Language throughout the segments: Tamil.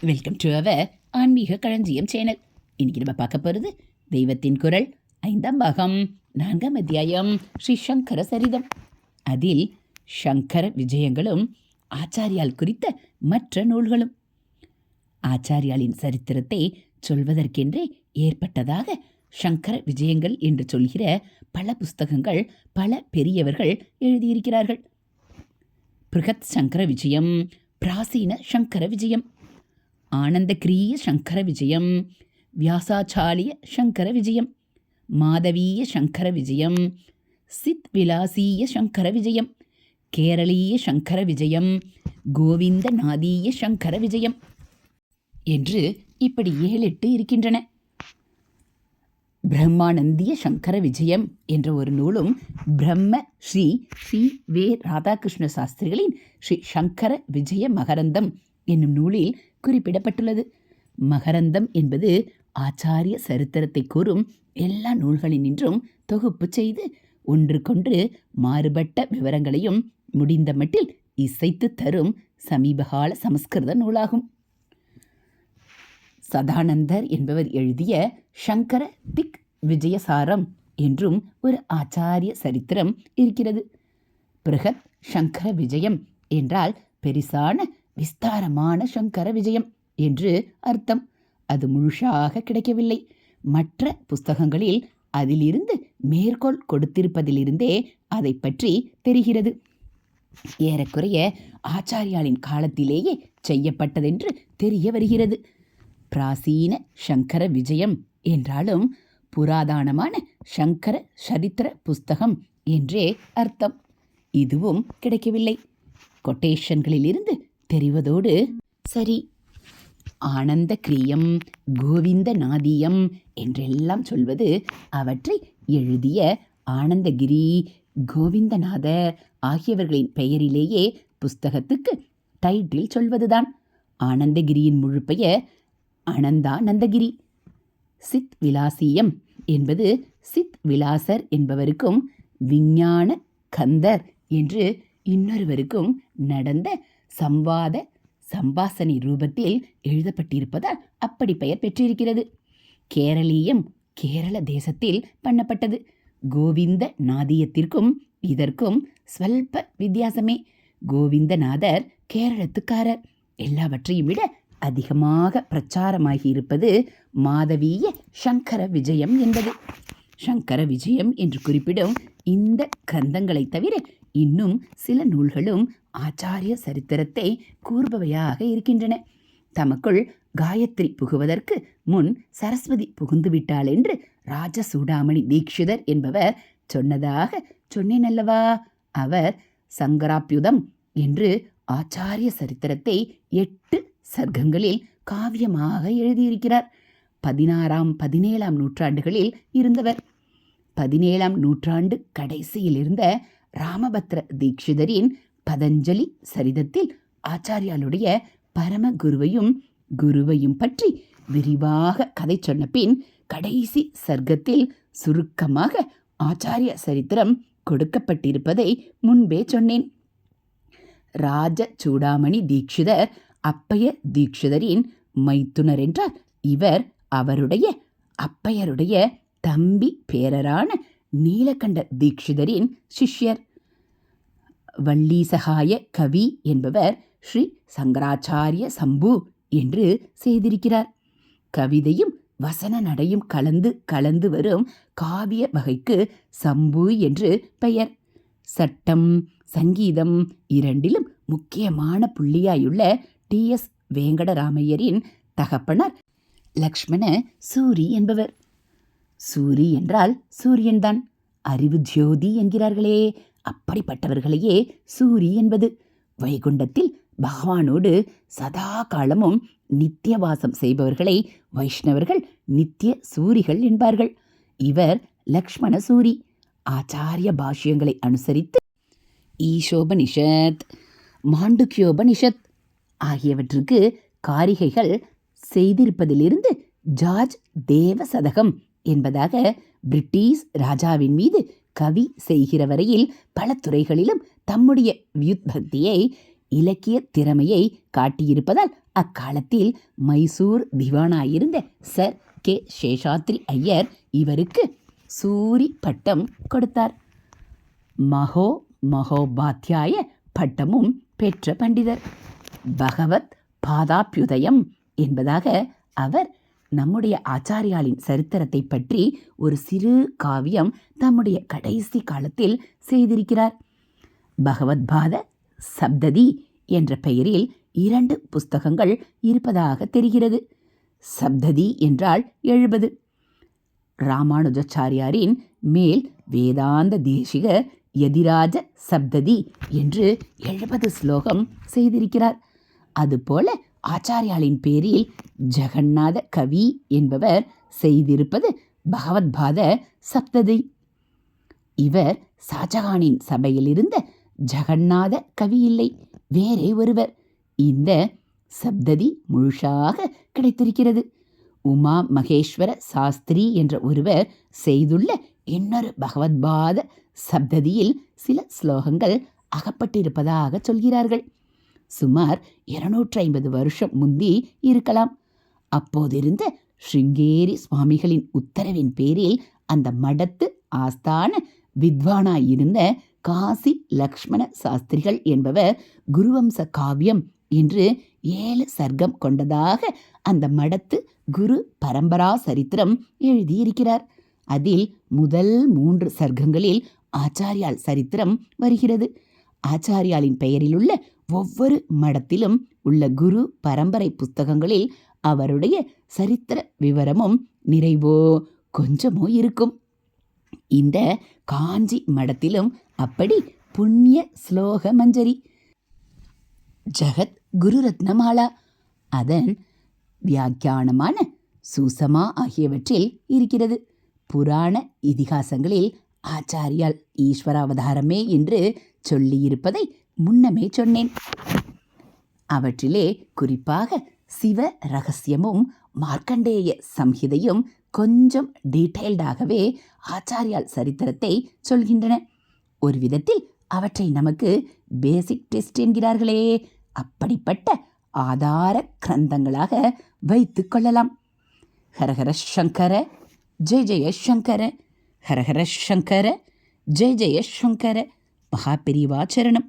வெல்கம் டு அவர் ஆன்மீக களஞ்சியம் சேனல். இன்னைக்கு நம்ம பார்க்க போகிறது தெய்வத்தின் குரல் ஐந்தாம் பாகம் நான்காம் அத்தியாயம் ஸ்ரீ சங்கர சரிதம். அதில் சங்கர விஜயங்களும் ஆச்சாரியால் குறித்த மற்ற நூல்களும். ஆச்சாரியாலின் சரித்திரத்தை சொல்வதற்கென்றே ஏற்பட்டதாக சங்கர விஜயங்கள் என்று சொல்கிற பல புஸ்தகங்கள் பல பெரியவர்கள் எழுதியிருக்கிறார்கள். பிருகத் சங்கர விஜயம் பிராசீன சங்கர விஜயம். ஆனந்தகிரிய சங்கர விஜயம் வியாசாச்சாலிய சங்கர விஜயம் மாதவீய சங்கர விஜயம் சித் விலாசீய சங்கர விஜயம் கேரளீய சங்கர விஜயம் கோவிந்த நாதீய சங்கர விஜயம் என்று இப்படி ஏழெட்டு இருக்கின்றன. பிரம்மானந்திய சங்கர விஜயம் என்ற ஒரு நூலும் பிரம்ம ஸ்ரீ ஸ்ரீ வே ராதாகிருஷ்ண சாஸ்திரிகளின் ஸ்ரீ சங்கர விஜய மகரந்தம் என்னும் நூலில் குறிப்பிடப்பட்டுள்ளது. மகரந்தம் என்பது ஆச்சாரிய சரித்திரத்தை கூறும் எல்லா நூல்களினின்றும் தொகுப்பு செய்து ஒன்றுக்கொன்று மாறுபட்ட விவரங்களையும் முடிந்த மட்டில் இசைத்து தரும் சமீபகால சமஸ்கிருத நூலாகும். சதானந்தர் என்பவர் எழுதிய சங்கர திக் விஜயசாரம் என்றும் ஒரு ஆச்சாரிய சரித்திரம் இருக்கிறது. பிருகத் சங்கர விஜயம் என்றால் பெரிசான விஸ்தாரமான சங்கர விஜயம் என்று அர்த்தம். அது முழுசாக கிடைக்கவில்லை. மற்ற புஸ்தகங்களில் அதிலிருந்து மேற்கோள் கொடுத்திருப்பதிலிருந்தே அதை பற்றி தெரிகிறது. ஏறக்குறைய ஆச்சாரியாளின் காலத்திலேயே செய்யப்பட்டதென்று தெரிய வருகிறது. பிராசீன சங்கர விஜயம் என்றாலும் புராதானமான சங்கர சரித்திர புஸ்தகம் என்றே அர்த்தம். இதுவும் கிடைக்கவில்லை. கொட்டேஷன்களிலிருந்து தெரிவதோடு சரி. ஆனந்த கிரியம் கோவிந்த நாதியம் என்றெல்லாம் சொல்வது அவற்றை எழுதிய ஆனந்தகிரி கோவிந்தநாதர் ஆகியவர்களின் பெயரிலேயே புஸ்தகத்துக்கு டைட்டில் சொல்வதுதான். ஆனந்தகிரியின் முழு பெயர் அனந்தானந்தகிரி. சித் விலாசியம் என்பது சித் விலாசர் என்பவருக்கும் விஞ்ஞான கந்தர் என்று இன்னொருவருக்கும் நடந்த சம்வாத சம்பாசனை ரூபத்தில் எழுதப்பட்டிருப்பதால் அப்படி பெயர் பெற்றிருக்கிறது. கேரளீயம் கேரள தேசத்தில் பண்ணப்பட்டது. கோவிந்த நாதியத்திற்கும் இதற்கும் ஸ்வல்ப வித்தியாசமே. கோவிந்தநாதர் கேரளத்துக்காரர். எல்லாவற்றையும் விட அதிகமாக பிரச்சாரமாகி இருப்பது மாதவீய சங்கர விஜயம் என்பது. சங்கர விஜயம் என்று குறிப்பிடும் இந்த கிரந்தங்களை தவிர இன்னும் சில நூல்களும் ஆச்சாரிய சரித்திரத்தை கூறுபவையாக இருக்கின்றன. தமக்குள் காயத்ரி புகுவதற்கு முன் சரஸ்வதி புகுந்து விட்டாள் என்று ராஜசூடாமணி தீக்ஷிதர் என்பவர் சொன்னதாக சொன்னேன் அல்லவா அவர் சங்கராப்யுதம் என்று ஆச்சாரிய சரித்திரத்தை எட்டு சர்க்கங்களில் காவியமாக எழுதியிருக்கிறார். பதினாறாம் பதினேழாம் நூற்றாண்டுகளில் இருந்தவர். பதினேழாம் நூற்றாண்டு கடைசியில் இருந்த ராமபத்ர தீக்ஷிதரின் பதஞ்சலி சரிதத்தில் ஆச்சாரியாளுடைய பரம குருவையும் குருவையும் பற்றி விரிவாக கதை சொன்ன பின் கடைசி சர்க்கத்தில் சுருக்கமாக ஆச்சாரிய சரித்திரம் கொடுக்கப்பட்டிருப்பதை முன்பே சொன்னேன். ராஜ சூடாமணி தீக்ஷிதர் அப்பைய தீக்ஷிதரின் மைத்துனர் என்றார் இவர் அவருடைய அப்பையருடைய தம்பி பேரரான நீலகண்ட தீக்ஷிதரின் சிஷ்யர். வள்ளீசகாய கவி என்பவர் ஸ்ரீ சங்கராச்சாரிய சம்பு என்று செய்திருக்கிறார். கவிதையும் வசன நடையும் கலந்து கலந்து வரும் காவிய வகைக்கு சம்பு என்று பெயர். சட்டம் சங்கீதம் இரண்டிலும் முக்கியமான புள்ளியாயுள்ள டி எஸ் வேங்கடராமையரின் தகப்பனார் லக்ஷ்மண சூரி என்பவர். சூரி என்றால் சூரியன்தான். அறிவு ஜோதி என்கிறார்களே அப்படிப்பட்டவர்களையே சூரி என்பது. வைகுண்டத்தில் பகவானோடு சதா காலமும் நித்தியவாசம் செய்பவர்களை வைஷ்ணவர்கள் நித்திய சூரிகள் என்பார்கள். இவர் லக்ஷ்மண சூரி. ஆச்சாரிய பாஷ்யங்களை அனுசரித்து ஈஷோபனிஷத் மாண்டுக்கியோபனிஷத் ஆகியவற்றுக்கு காரிகைகள் செய்திருப்பதிலிருந்து ஜார்ஜ் தேவசதகம் என்பதாக பிரிட்டிஷ் ராஜாவின் மீது கவி செய்கிற வரையில் பல துறைகளிலும் தம்முடைய வியுத்பக்தியை இலக்கிய திறமையை காட்டியிருப்பதால் அக்காலத்தில் மைசூர் திவானாயிருந்த சர் கே. சேஷாத்ரி ஐயர் இவருக்கு சூரி பட்டம் கொடுத்தார். மகோ மகோபாத்தியாய பட்டமும் பெற்ற பண்டிதர். பகவத் பாதாபியுதயம் என்பதாக அவர் நம்முடைய ஆச்சாரியாளின் சரித்திரத்தை பற்றி ஒரு சிறு காவியம் தம்முடைய கடைசி காலத்தில் செய்திருக்கிறார். பகவத்பாத சப்ததி என்ற பெயரில் இரண்டு புஸ்தகங்கள் இருப்பதாக தெரிகிறது. சப்ததி என்றால் எழுபது. ராமானுஜாச்சாரியாரின் மேல் வேதாந்த தேசிக எதிராஜ சப்ததி என்று எழுபது ஸ்லோகம் செய்திருக்கிறார். அதுபோல ஆச்சாரியாளின் பேரில் ஜெகநாத கவி என்பவர் செய்திருப்பது பகவத்பாத சப்ததி. இவர் ஷாஜகானின் சபையில் இருந்த ஜெகநாத கவி இல்லை வேறே ஒருவர். இந்த சப்ததி முழுசாக கிடைத்திருக்கிறது. உமா மகேஸ்வர சாஸ்திரி என்ற ஒருவர் செய்துள்ள இன்னொரு பகவத்பாத சப்ததியில் சில ஸ்லோகங்கள் அகப்பட்டிருப்பதாக சொல்கிறார்கள். சுமார் இருநூற்றி ஐம்பது வருஷம் முந்தி இருக்கலாம். அப்போதிருந்த ஸ்ருங்கேரி சுவாமிகளின் உத்தரவின் பேரில் அந்த மடத்து ஆஸ்தான வித்வானாயிருந்த காசி லக்ஷ்மண சாஸ்திரிகள் என்பவர் குருவம்ச காவியம் என்று ஏழு சர்க்கம் கொண்டதாக அந்த மடத்து குரு பரம்பரா சரித்திரம் எழுதியிருக்கிறார். அதில் முதல் மூன்று சர்க்கங்களில் ஆச்சாரியால் சரித்திரம் வருகிறது. ஆச்சாரியாலின் பெயரிலுள்ள ஒவ்வொரு மடத்திலும் உள்ள குரு பரம்பரை புஸ்தகங்களில் அவருடைய சரித்திர விவரமும் நிறைவோ கொஞ்சமோ இருக்கும். இந்த காஞ்சி மடத்திலும் அப்படி புண்ணிய ஸ்லோக மஞ்சரி. ஜகத் குரு ரத்னமாலா. அதன் வியாக்கியானமான சூசமா ஆகியவற்றில் இருக்கிறது. புராண இதிகாசங்களில் ஆச்சாரியால் ஈஸ்வராவதாரமே என்று சொல்லியிருப்பதை முன்னமே சொன்னேன். அவற்றிலே குறிப்பாக சிவ ரகசியமும் மார்க்கண்டேய சம்ஹிதையும் கொஞ்சம் டீட்டெயில்டாகவே ஆச்சாரியால் சரித்திரத்தை சொல்கின்றன. ஒரு விதத்தில் அவற்றை நமக்கு பேசிக் டெஸ்ட் என்கிறார்களே. அப்படிப்பட்ட ஆதார கிரந்தங்களாக வைத்து கொள்ளலாம். ஹரஹர சங்கர ஜெய ஜெய சங்கர ஹரஹர சங்கர ஜெய ஜெய சங்கர மகாபெரிவாச்சரணம்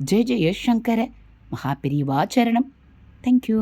ஜெய ஜெய சங்கர மகாபெரிவாச்சரணம் தேங்க்யூ